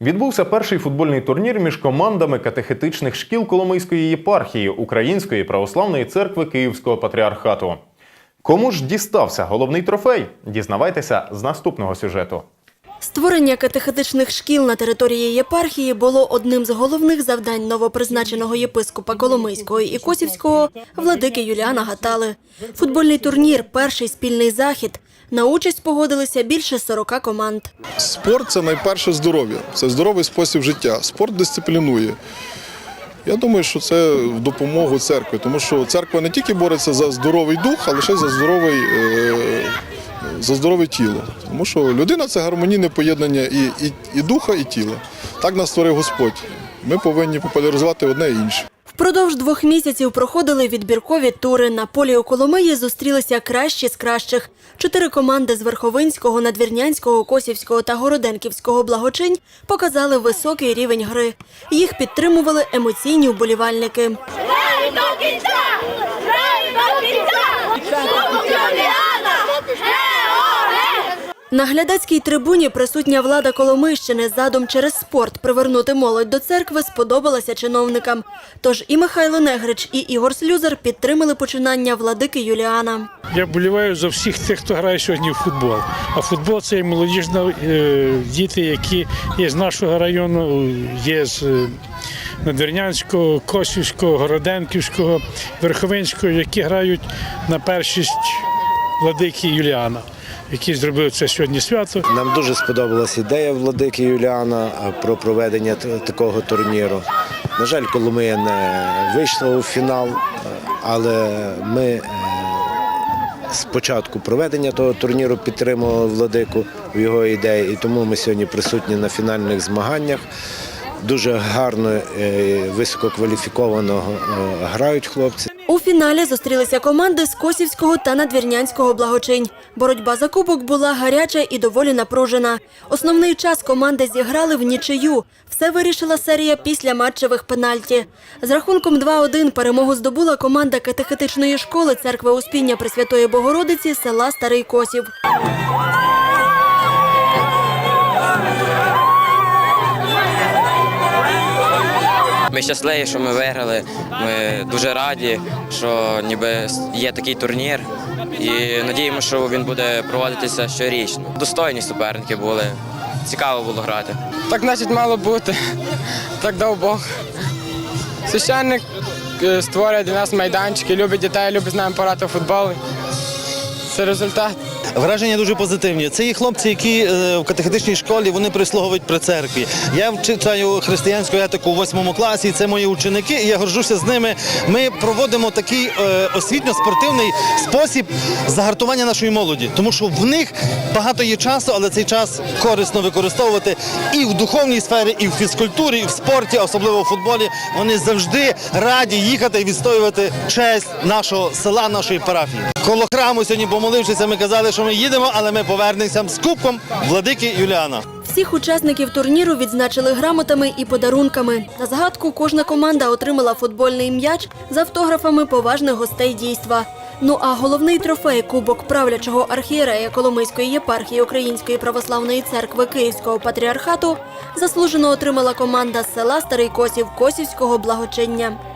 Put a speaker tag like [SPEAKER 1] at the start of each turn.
[SPEAKER 1] Відбувся перший футбольний турнір між командами катехетичних шкіл Коломийської єпархії Української православної церкви Київського патріархату. Кому ж дістався головний трофей? Дізнавайтеся з наступного сюжету.
[SPEAKER 2] Створення катехетичних шкіл на території єпархії було одним з головних завдань новопризначеного єпископа Коломийського і Косівського владики Юліана Гатали. Футбольний турнір перший спільний захід. На участь погодилися більше 40 команд.
[SPEAKER 3] Спорт це найперше здоров'я, це здоровий спосіб життя. Спорт дисциплінує. Я думаю, що це в допомогу церкві, тому що церква не тільки бореться за здоровий дух, а лише за здоровий, е, за здорове тіло. Тому що людина це гармонійне поєднання і, і, і духа, і тіла. Так нас створив Господь. Ми повинні популяризувати одне і інше.
[SPEAKER 2] Впродовж двох місяців проходили відбіркові тури. На полі у Коломиї зустрілися кращі з кращих. Чотири команди з Верховинського, Надвірнянського, Косівського та Городенківського благочинь показали високий рівень гри. Їх підтримували емоційні вболівальники.
[SPEAKER 4] Грай до кінця! Грай до кінця! Кубок Юліана! Георгій!
[SPEAKER 2] На глядацькій трибуні присутня влада Коломийщини задум через спорт привернути молодь до церкви сподобалася чиновникам. Тож і Михайло Негрич, і Ігор Слюзар підтримали починання владики Юліана.
[SPEAKER 5] Я боліваю за всіх тих, хто грає сьогодні в футбол. А футбол це і молодіжна е, діти, які є з нашого району, є з е, Надвірнянського, Косівського, Городенківського, Верховинського, які грають на першість владики Юліана, який зробив це сьогодні свято.
[SPEAKER 6] Нам дуже сподобалась ідея владики Юліана е, про проведення такого турніру. На жаль, Коломия не вийшла у фінал, е, але ми е, з початку проведення того турніру підтримували владику в його ідеї, і тому ми сьогодні присутні на фінальних змаганнях. Дуже гарно, е, висококваліфіковано е, грають хлопці.
[SPEAKER 2] У фіналі зустрілися команди з Косівського та Надвірнянського благочинь. Боротьба за кубок була гаряча і доволі напружена. Основний час команди зіграли в нічию. Все вирішила серія після матчевих пенальті. З рахунком 2-1 перемогу здобула команда катехетичної школи церкви Успіння Пресвятої Богородиці села Старий Косів.
[SPEAKER 7] Ми щасливі, що ми виграли. Ми дуже раді, що ніби є такий турнір. І надіємося, що він буде проводитися щорічно. Достойні суперники були. Цікаво було грати.
[SPEAKER 8] Так значить мало бути. Так дав Бог. Священник е, створює для нас майданчики, любить дітей, любить з нами пограти у футбол. Це результат.
[SPEAKER 9] Враження дуже позитивні. Це є хлопці, які е, в катехетичній школі вони прислуговують при церкві. Я вчитаю християнську етику у восьмому класі. Це мої ученики, і я горжуся з ними. Ми проводимо такий е, освітньо-спортивний спосіб загартування нашої молоді, тому що в них багато є часу, але цей час корисно використовувати і в духовній сфері, і в фізкультурі, і в спорті, особливо в футболі. Вони завжди раді їхати і відстоювати честь нашого села, нашої парафії. Коло храму сьогодні помолившися, ми казали, що ми їдемо, але ми повернемося з кубком владики Юліана.
[SPEAKER 2] Всіх учасників турніру відзначили грамотами і подарунками. На згадку кожна команда отримала футбольний м'яч з автографами поважних гостей дійства. Ну а головний трофей Кубок правлячого архієрея Коломийської єпархії Української православної церкви Київського патріархату заслужено отримала команда з села Старий Косів Косівського благочиння.